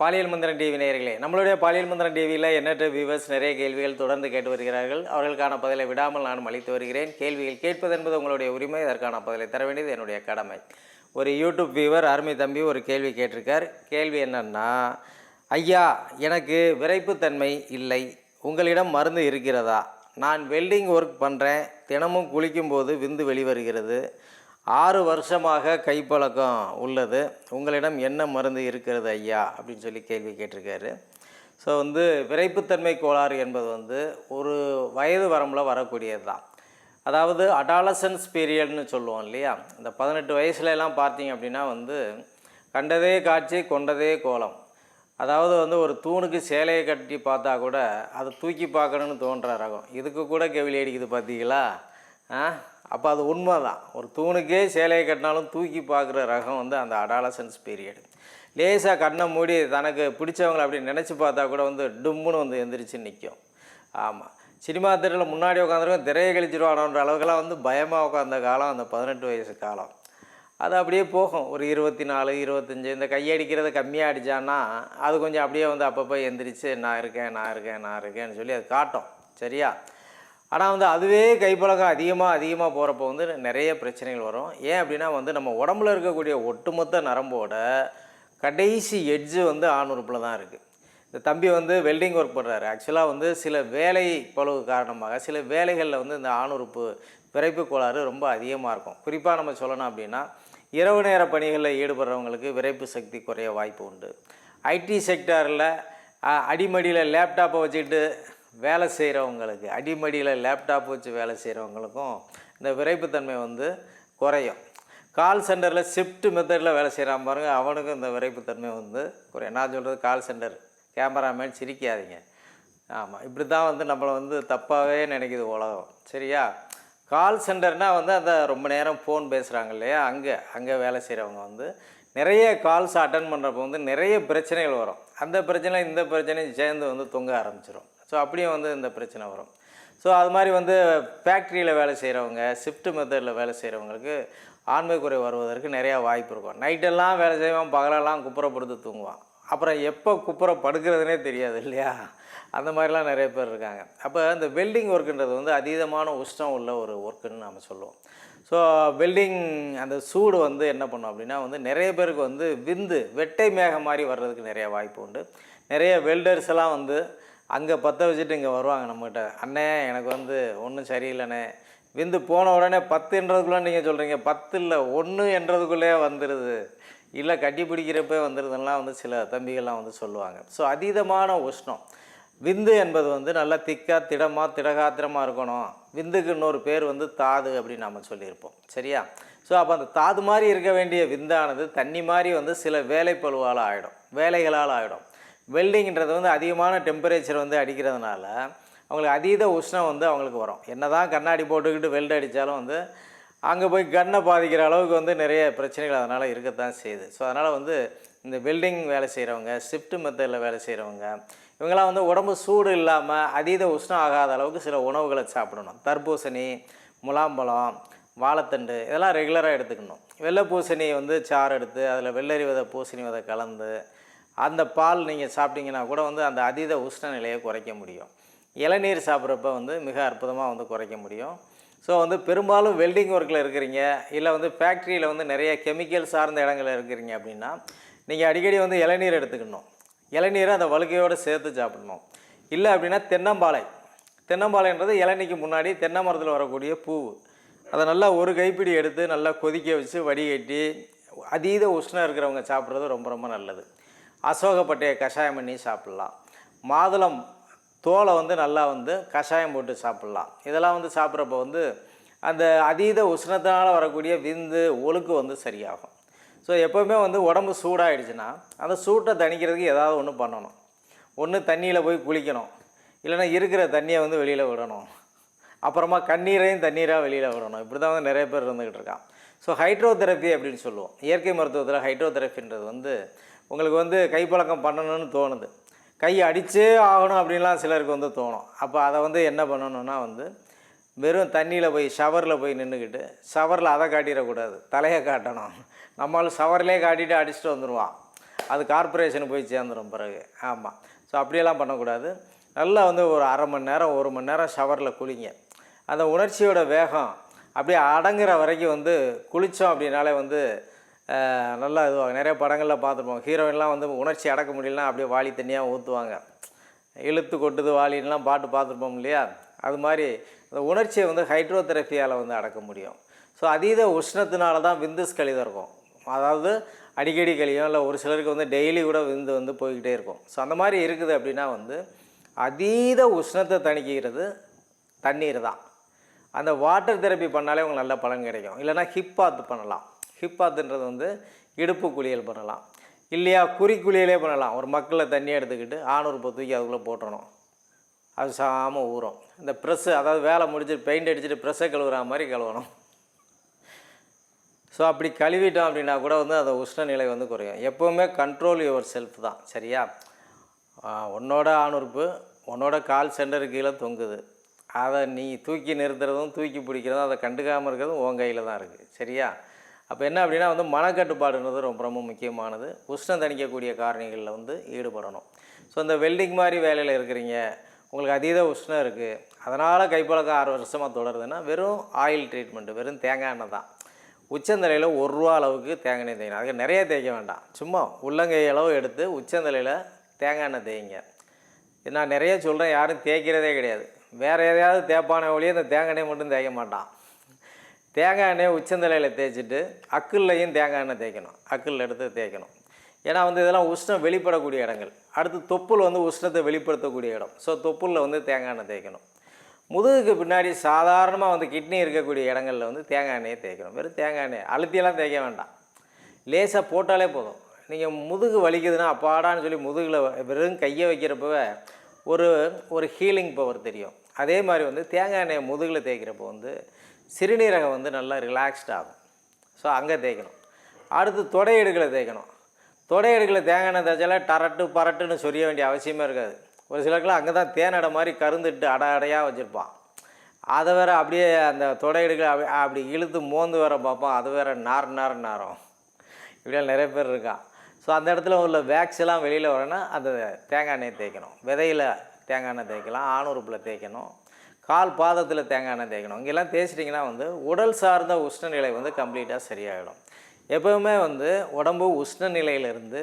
பாலியல் மந்திரம் டிவி நேயர்களே நம்மளுடைய பாலியல் மந்திரம் டிவியில் எண்ணற்ற வியூவர்ஸ் நிறைய கேள்விகள் தொடர்ந்து கேட்டு வருகிறார்கள். அவர்களுக்கான பதிலை விடாமல் நானும் அளித்து வருகிறேன். கேள்விகள் கேட்பது என்பது உங்களுடைய உரிமை. அதற்கான பதிலை தர வேண்டியது என்னுடைய கடமை. ஒரு யூடியூப் வியூவர் அருமை தம்பி ஒரு கேள்வி கேட்டிருக்கார். கேள்வி என்னன்னா ஐயா எனக்கு விரைப்புத்தன்மை இல்லை. உங்களிடம் மருந்து இருக்கிறதா? நான் வெல்டிங் ஒர்க் பண்ணுறேன் தினமும் குளிக்கும்போது விந்து வெளிவருகிறது. ஆறு வருஷமாக கைப்பழக்கம் உள்ளது. உங்களிடம் என்ன மருந்து இருக்கிறது ஐயா? அப்படின்னு சொல்லி கேள்வி கேட்டிருக்காரு. ஸோ வந்து விரைப்புத்தன்மை கோளாறு என்பது வந்து ஒரு வயது வரம்பில் வரக்கூடியது தான். அதாவது அடாலசன்ஸ் பீரியட்னு சொல்லுவோம் இல்லையா? இந்த பதினெட்டு வயசுலலாம் பார்த்தீங்க அப்படின்னா வந்து கண்டதே காட்சி கொண்டதே கோலம். அதாவது வந்து ஒரு தூணுக்கு சேலையை கட்டி பார்த்தா கூட அதை தூக்கி பார்க்கணுன்னு தோன்ற ரகம். இதுக்கு கூட கெவிலி அடிக்குது பார்த்தீங்களா? அப்போ அது உண்மை தான் ஒரு தூணுக்கே சேலையை கட்டினாலும் தூக்கி பார்க்குற ரகம் வந்து அந்த அடாலசன்ஸ் பீரியடு லேசாக கண்ணை மூடி தனக்கு பிடிச்சவங்களை அப்படி நினச்சி பார்த்தா கூட வந்து டும்முன்னு வந்து எந்திரிச்சு நிற்கும் ஆமாம் சினிமா திரையில் முன்னாடி உட்காந்துருக்கோம் திரையை கழிச்சிருவானோன்ற அளவுக்கெல்லாம் வந்து பயமாக உட்காந்த காலம் அந்த பதினெட்டு வயசு காலம். அது அப்படியே போகும். ஒரு இருபத்தி நாலு இருபத்தஞ்சி இந்த கையடிக்கிறத கம்மியாக அடித்தான்னா அது கொஞ்சம் அப்படியே வந்து அப்பப்போ எந்திரிச்சு நான் இருக்கேன் நான் இருக்கேன் நான் இருக்கேன்னு சொல்லி அது காட்டும். சரியா? ஆனால் வந்து அதுவே கைப்பழக்கம் அதிகமாக அதிகமாக போகிறப்போ வந்து நிறைய பிரச்சனைகள் வரும். ஏன் அப்படின்னா வந்து நம்ம உடம்புல இருக்கக்கூடிய ஒட்டுமொத்த நரம்போட கடைசி எட்ஜு வந்து ஆணுறுப்பில் தான் இருக்குது இந்த தம்பி வந்து வெல்டிங் ஒர்க் பண்ணுறாரு ஆக்சுவலாக வந்து சில வேலை பழுவு காரணமாக சில வேலைகளில் வந்து இந்த ஆணுறுப்பு விரைப்பு கோளாறு ரொம்ப அதிகமாக இருக்கும். குறிப்பாக நம்ம சொல்லணும் அப்படின்னா இரவு நேர பணிகளில் ஈடுபடுறவங்களுக்கு விரைப்பு சக்தி குறைய வாய்ப்பு உண்டு. ஐடி செக்டாரில் அடிமடியில் லேப்டாப்பை வச்சுக்கிட்டு வேலை செய்கிறவங்களுக்கு அடிமடியில் லேப்டாப் வச்சு வேலை செய்கிறவங்களுக்கும் இந்த விரைப்புத்தன்மை வந்து குறையும். கால் சென்டரில் ஷிஃப்ட் மெத்தடில் வேலை செய்கிறான் பாருங்கள் அவனுக்கும் இந்த விரைப்புத்தன்மை வந்து குறையும். நான் சொல்கிறது கால் சென்டர் கேமராமேன் சிரிக்காதீங்க. ஆமாம் இப்படி தான் வந்து நம்மளை வந்து தப்பாகவே நினைக்குது உலகம். சரியா? கால் சென்டர்னால் வந்து அந்த ரொம்ப நேரம் ஃபோன் பேசுகிறாங்க இல்லையா? அங்கே அங்கே வேலை செய்கிறவங்க வந்து நிறைய கால்ஸ் அட்டன் பண்ணுறப்போ வந்து நிறைய பிரச்சனைகள் வரும். அந்த பிரச்சனை இந்த பிரச்சனையும் சேர்ந்து வந்து தொங்க ஆரம்பிச்சிடும் ஸோ அப்படியும் வந்து இந்த பிரச்சனை வரும். ஸோ அது மாதிரி வந்து ஃபேக்ட்ரியில் வேலை செய்கிறவங்க ஷிஃப்ட் மெத்தடில் வேலை செய்கிறவங்களுக்கு ஆண்மை குறை வருவதற்கு நிறையா வாய்ப்பு இருக்கும். நைட்டெல்லாம் வேலை செய்வான் பகலெல்லாம் குப்புறப்படுத்து தூங்குவான். அப்புறம் எப்போ குப்புற படுக்கிறதுனே தெரியாது இல்லையா? அந்த மாதிரிலாம் நிறைய பேர் இருக்காங்க. அப்போ இந்த வெல்டிங் ஒர்க்குன்றது வந்து அதீதமான உஷ்ணம் உள்ள ஒரு ஒர்க்குன்னு நம்ம சொல்லுவோம். ஸோ வெல்டிங் அந்த சூடு வந்து என்ன பண்ணும் அப்படின்னா வந்து நிறைய பேருக்கு வந்து விந்து வெட்டை மேகம் மாதிரி வர்றதுக்கு நிறைய வாய்ப்பு உண்டு. நிறைய வெல்டர்ஸ் எல்லாம் வந்து அங்கே பற்ற வச்சுட்டு இங்கே வருவாங்க நம்மகிட்ட. அண்ணே எனக்கு வந்து ஒன்றும் சரியில்லைண்ணே. விந்து போன உடனே பத்துன்றதுக்குள்ளே நீங்கள் சொல்கிறீங்க பத்து இல்லை ஒன்று என்றதுக்குள்ளே வந்துடுது இல்லை கட்டி பிடிக்கிறப்பே வந்துடுதுலாம் வந்து சில தம்பிகள்லாம் வந்து சொல்லுவாங்க. ஸோ அதீதமான உஷ்ணம். விந்து என்பது வந்து நல்லா திக்காக திடமாக திடகாத்திரமாக இருக்கணும். விந்துக்கு இன்னொரு பேர் வந்து தாது அப்படின்னு நம்ம சொல்லியிருப்போம். சரியா? ஸோ அப்போ அந்த தாது மாதிரி இருக்க வேண்டிய விந்தானது தண்ணி மாதிரி வந்து சில வேலைப்பழுவால் ஆகிடும் வேலைகளால் ஆகிடும் வெல்டிங்கிறது வந்து அதிகமான டெம்பரேச்சர் வந்து அடிக்கிறதுனால அவங்களுக்கு அதீத உஷ்ணம் வந்து அவங்களுக்கு வரும். என்ன தான் கண்ணாடி போட்டுக்கிட்டு வெல்டு அடித்தாலும் வந்து அங்கே போய் கண்ணை பாதிக்கிற அளவுக்கு வந்து நிறைய பிரச்சனைகள் அதனால் இருக்கத்தான் செய்யுது. ஸோ அதனால் வந்து இந்த வெல்டிங் வேலை செய்கிறவங்க ஷிஃப்ட் மெத்தடில் வேலை செய்கிறவங்க இவங்கெல்லாம் வந்து உடம்பு சூடு இல்லாமல் அதீத உஷ்ணம் ஆகாத அளவுக்கு சில உணவுகளை சாப்பிடணும். தர்பூசணி முலாம்பழம் வாழைத்தண்டு இதெல்லாம் ரெகுலராக எடுத்துக்கணும். வெள்ளை பூசணி வந்து சாறு எடுத்து அதில் வெள்ளரி வித பூசணி விதை கலந்து அந்த பால் நீங்கள் சாப்பிட்டீங்கன்னா கூட வந்து அந்த அதீத உஷ்ண நிலையை குறைக்க முடியும். இளநீர் சாப்பிட்றப்ப வந்து மிக அற்புதமாக வந்து குறைக்க முடியும். ஸோ வந்து பெரும்பாலும் வெல்டிங் ஒர்க்கில் இருக்கிறீங்க இல்லை வந்து ஃபேக்ட்ரியில் வந்து நிறைய கெமிக்கல் சார்ந்த இடங்களில் இருக்கிறீங்க அப்படின்னா நீங்கள் அடிக்கடி வந்து இளநீர் எடுத்துக்கணும். இளநீரை அந்த வழுக்கையோடு சேர்த்து சாப்பிடணும். இல்லை அப்படின்னா தென்னம்பாலை. தென்னம்பாலைன்றது இளநீக்கு முன்னாடி தென்னை மரத்தில் வரக்கூடிய பூ அதை நல்லா ஒரு கைப்பிடி எடுத்து நல்லா கொதிக்க வச்சு வடிகட்டி அதீத உஷ்ணம் இருக்கிறவங்க சாப்பிட்றது ரொம்ப ரொம்ப நல்லது. அசோகப்பட்டையை கஷாயம் பண்ணி சாப்பிட்லாம். மாதுளம் தோலை வந்து நல்லா வந்து கஷாயம் போட்டு சாப்பிட்லாம். இதெல்லாம் வந்து சாப்பிட்றப்ப வந்து அந்த அதீத உஷ்ணத்தினால் வரக்கூடிய விந்து ஒழுக்கு வந்து சரியாகும். ஸோ எப்போவுமே வந்து உடம்பு சூடாகிடுச்சுன்னா அந்த சூட்டை தணிக்கிறதுக்கு ஏதாவது ஒன்று பண்ணணும். ஒன்று தண்ணியில் போய் குளிக்கணும். இல்லைன்னா இருக்கிற தண்ணியை வந்து வெளியில் விடணும். அப்புறமா கண்ணீரையும் தண்ணீராக வெளியில் விடணும். இப்படி தான் வந்து நிறைய பேர் இருந்துக்கிட்டு இருக்கான் ஸோ ஹைட்ரோதெரப்பி அப்படின்னு சொல்லுவோம். இயற்கை மருத்துவத்தில் ஹைட்ரோதெரப்பின்றது வந்து உங்களுக்கு வந்து கைப்பழக்கம் பண்ணணும்னு தோணுது. கை அடித்தே ஆகணும் அப்படின்லாம் சிலருக்கு வந்து தோணும். அப்போ அதை வந்து என்ன பண்ணணும்னா வந்து வெறும் தண்ணியில் போய் ஷவரில் போய் நின்றுக்கிட்டு ஷவரில் அதை காட்டிடக்கூடாது தலையை காட்டணும். நம்மளும் ஷவர்லேயே காட்டிட்டு அடிச்சுட்டு வந்துடுவான் அது கார்பரேஷனுக்கு போய் சேர்ந்துடும் பிறகு. ஆமாம் ஸோ அப்படியெல்லாம் பண்ணக்கூடாது. நல்லா வந்து ஒரு அரை மணி நேரம் ஒரு மணி நேரம் ஷவரில் குளிங்க. அந்த உணர்ச்சியோட வேகம் அப்படியே அடங்குற வரைக்கும் வந்து குளித்தோம் அப்படின்னாலே வந்து நல்லா இதுவாங்க. நிறைய படங்களில் பார்த்துருப்போம். ஹீரோயின்லாம் வந்து உணர்ச்சி அடக்க முடியலனா அப்படியே வாலி தண்ணியாக ஊற்றுவாங்க இழுத்து கொட்டுது வாலின்லாம் பாட்டு பார்த்துருப்போம் இல்லையா? அது மாதிரி அந்த உணர்ச்சியை வந்து ஹைட்ரோதெரப்பியால் வந்து அடக்க முடியும். ஸோ அதீத உஷ்ணத்தினால தான் விந்துஸ் கழிதம் இருக்கும். அதாவது அடிக்கடி கழியும் இல்லை ஒரு சிலருக்கு வந்து டெய்லி கூட விந்து வந்து போய்கிட்டே இருக்கும். ஸோ அந்த மாதிரி இருக்குது அப்படின்னா வந்து அதீத உஷ்ணத்தை தணிக்கிறது தண்ணீர் தான். அந்த வாட்டர் தெரப்பி பண்ணாலே உங்களுக்கு நல்ல பலன் கிடைக்கும். இல்லைனா ஹிப் பாத் பண்ணலாம். ஹிப்பாத்துன்றது வந்து இடுப்பு குளியல் பண்ணலாம். இல்லையா குறி குளியலே பண்ணலாம். ஒரு மக்களை தண்ணி எடுத்துக்கிட்டு ஆணூர் தூக்கி அதுக்குள்ளே போட்டணும் அது சாம ஊறும். இந்த ப்ரெஸ்ஸு அதாவது வேலை முடிச்சுட்டு பெயிண்ட் அடிச்சுட்டு ப்ரெஸ்ஸை கழுவுற மாதிரி கழுவணும். ஸோ அப்படி கழுவிட்டோம் அப்படின்னா கூட வந்து அந்த உஷ்ணநிலை வந்து குறையும். எப்போவுமே கண்ட்ரோல் யுவர் செல்ஃப் தான். சரியா? உன்னோட ஆணுறுப்பு உன்னோட கால் சென்டர் கீழே தொங்குது. அதை நீ தூக்கி நிறுத்துறதும் தூக்கி பிடிக்கிறதும் அதை கண்டுக்காமல் இருக்கிறதும் உன் கையில் தான் இருக்குது சரியா? அப்போ என்ன அப்படின்னா வந்து மனக்கட்டுப்பாடுன்றது ரொம்ப ரொம்ப முக்கியமானது. உஷ்ணம் தணிக்கக்கூடிய காரணிகளில் வந்து ஈடுபடணும். ஸோ இந்த வெல்டிங் மாதிரி வேலையில் இருக்கிறீங்க. உங்களுக்கு அதீத உஷ்ணம் இருக்குது அதனால் கைப்பழக்கம் ஆறு வருஷமாக தொடருதுன்னா வெறும் ஆயில் ட்ரீட்மெண்ட்டு வெறும் தேங்காய் எண்ணெய் தான். உச்சந்தலையில் ஒரு ரூபா அளவுக்கு தேங்காய் எண்ணெய் தேய்க்கணும் அதுக்கு நிறைய தேய்க்க வேண்டாம். சும்மா உள்ளங்கை அளவு எடுத்து உச்சந்தலையில் தேங்காய் எண்ணெய் தேய்ங்க. நான் நிறைய சொல்கிறேன் யாரும் தேய்க்கிறதே கிடையாது. வேறு எதையாவது தேய்ப்பான ஒழிய இந்த தேங்காய் எண்ணெய் மட்டும் தேய்க்க மாட்டான். தேங்காய் எண்ணெயை உச்சந்தலையில் தேய்ச்சிட்டு அக்குல்லையும் தேங்காய் எண்ணெய் தேய்க்கணும். அக்குள் எடுத்து தேய்க்கணும். ஏன்னா வந்து இதெல்லாம் உஷ்ணம் வெளிப்படக்கூடிய இடங்கள். அடுத்து தொப்புள் வந்து உஷ்ணத்தை வெளிப்படுத்தக்கூடிய இடம். ஸோ தொப்புளில் வந்து தேங்காய் எண்ணெய் தேய்க்கணும். முதுகுக்கு பின்னாடி சாதாரணமாக வந்து கிட்னி இருக்கக்கூடிய இடங்களில் வந்து தேங்காய் எண்ணெயை தேய்க்கணும். வெறும் தேங்காய் எண்ணெய். அழுத்தியெல்லாம் தேய்க்க வேண்டாம். லேசாக போட்டாலே போதும். நீங்கள் முதுகு வலிக்குதுன்னா அப்பாடான்னு சொல்லி முதுகில் வெறும் கையை வைக்கிறப்பவே ஒரு ஒரு ஹீலிங் பவர் தெரியும். அதே மாதிரி வந்து தேங்காய் எண்ணெயை முதுகில் தேய்க்கிறப்போ வந்து சிறுநீரகம் வந்து நல்லா ரிலாக்ஸ்ட் ஆகும். ஸோ அங்கே தேய்க்கணும். அடுத்து தொடையெடுகளை தேய்க்கணும். தொடையெடுகளை தேங்காய் எண்ணெய் தேய்ச்சாலே டரட்டு பரட்டுன்னு சொரிய வேண்டிய அவசியமே இருக்காது. ஒரு சிலருக்குலாம் அங்கே தான் தேனடை மாதிரி கருந்துட்டு அடை அடையாக வச்சுருப்பான். அதை வேற அப்படியே அந்த தொடையெடுக்க அப்படி அப்படி இழுத்து மோந்து வேற பார்ப்போம் அது வேற நார் நார் நாரம். இப்படியெல்லாம் நிறைய பேர் இருக்கான் ஸோ அந்த இடத்துல உள்ள வேக்ஸ் எல்லாம் வெளியில் வரணும்னா அந்த தேங்காய் எண்ணெய் தேய்க்கணும். விதையில் தேங்காய் எண்ணெய் தேய்க்கலாம். ஆணுறுப்பில் தேய்க்கணும். கால் பாதத்தில் தேங்காய் எண்ணெய் தேய்க்கணும். இங்கெல்லாம் தேய்ச்சிட்டிங்கன்னா வந்து உடல் சார்ந்த உஷ்ணநிலை வந்து கம்ப்ளீட்டாக சரியாகிடும் எப்போவுமே வந்து உடம்பு உஷ்ண நிலையிலிருந்து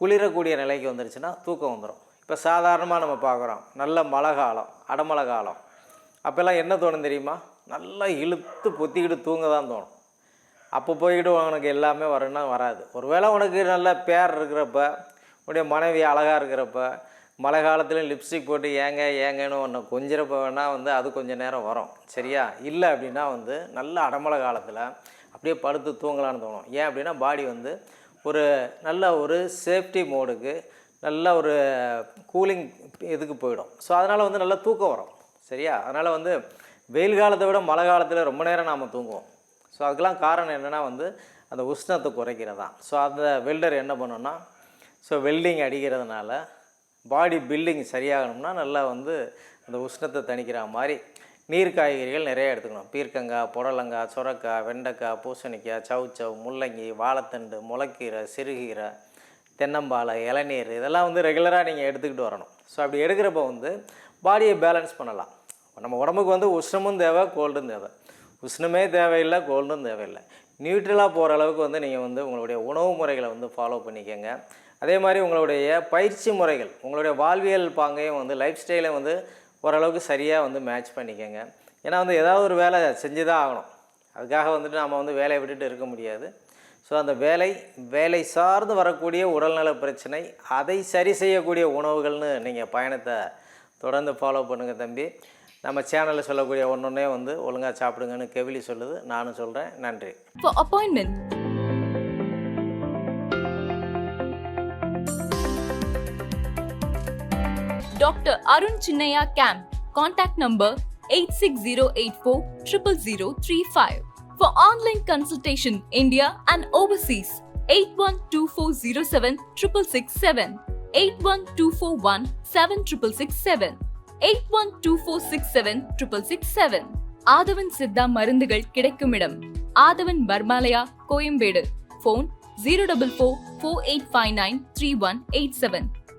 குளிரக்கூடிய நிலைக்கு வந்துருச்சுன்னா தூக்கம் வந்துடும் இப்போ சாதாரணமாக நம்ம பார்க்குறோம் நல்ல மழை காலம் அடமழை காலம். அப்போல்லாம் என்ன தோணும் தெரியுமா? நல்லா இழுத்து பொத்திக்கிட்டு தூங்க தான் தோணும். அப்போ போய்கிட்டு உனக்கு எல்லாமே வரும்னா வராது. ஒருவேளை உனக்கு நல்ல பேர் இருக்கிறப்ப உன்னுடைய மனைவி அழகாக இருக்கிறப்ப மழை காலத்துலையும் லிப்ஸ்டிக் போட்டு ஏங்க ஏங்கன்னு ஒன்று கொஞ்சிறப்ப வேணால் வந்து அது கொஞ்சம் நேரம் வரும். சரியா? இல்லை அப்படின்னா வந்து நல்ல அடமழை காலத்தில் அப்படியே படுத்து தூங்கலான்னு தோணும். ஏன் அப்படின்னா பாடி வந்து ஒரு நல்ல ஒரு சேஃப்டி மோடுக்கு நல்ல ஒரு கூலிங் இதுக்கு போயிடும். ஸோ அதனால் வந்து நல்லா தூக்கம் வரும். சரியா? அதனால் வந்து வெயில் காலத்தை விட மழை காலத்தில் ரொம்ப நேரம் நாம் தூங்குவோம். ஸோ அதுக்கெலாம் காரணம் என்னென்னா வந்து அந்த உஷ்ணத்தை குறைக்கிறதான் ஸோ அந்த வெல்டர் என்ன பண்ணோன்னா ஸோ வெல்டிங் அடிக்கிறதுனால பாடி பில்டிங் சரியாகணும்னா நல்லா வந்து அந்த உஷ்ணத்தை தணிக்கிற மாதிரி நீர் காய்கறிகள் நிறைய எடுத்துக்கணும். பீர்க்கங்காய் புடலங்காய் சுரக்காய் வெண்டைக்காய் பூசணிக்காய் சவுச்சவ் முள்ளங்கி வாழைத்தண்டு முளைக்கீரை சிறுகீரை தென்னம்பாலை இளநீர் இதெல்லாம் வந்து ரெகுலராக நீங்கள் எடுத்துக்கிட்டு வரணும். ஸோ அப்படி எடுக்கிறப்ப வந்து பாடியை பேலன்ஸ் பண்ணலாம். நம்ம உடம்புக்கு வந்து உஷ்ணமும் தேவை கோல்டும் தேவை. உஷ்ணமே தேவையில்லை கோல்டும் தேவையில்லை. நியூட்ரலாக போகிற அளவுக்கு வந்து நீங்கள் வந்து உங்களுடைய உணவு முறைகளை வந்து ஃபாலோ பண்ணிக்கோங்க. அதே மாதிரி உங்களுடைய பயிற்சி முறைகள் உங்களுடைய வாழ்வியல் பாங்கையும் வந்து லைஃப் ஸ்டைலை வந்து ஓரளவுக்கு சரியாக வந்து மேட்ச் பண்ணிக்கோங்க. ஏன்னா வந்து ஏதாவது ஒரு வேலை செஞ்சு தான் ஆகணும். அதுக்காக வந்துட்டு நம்ம வந்து வேலையை விட்டுட்டு இருக்க முடியாது. ஸோ அந்த வேலை வேலை சார்ந்து வரக்கூடிய உடல்நல பிரச்சனை அதை சரி செய்யக்கூடிய உணவுகள்னு நீங்கள் பயணத்தை தொடர்ந்து ஃபாலோ பண்ணுங்கள் தம்பி. நம்ம சேனலில் சொல்லக்கூடிய ஒன்றொன்னே வந்து ஒழுங்காக சாப்பிடுங்கன்னு கெவிலி சொல்லுது. நானும் சொல்கிறேன் நன்றி. For Dr. Arun Chinnaya Camp. Contact number 86084 00035. For online consultation, India and overseas, 812407 667, 81241 7667, 812467 667. Aadhavan Siddha மருந்துகள் கிடைக்கும் இடம் Aadhavan Pharmalaya Koyambedu phone zero double four four eight five nine three one eight seven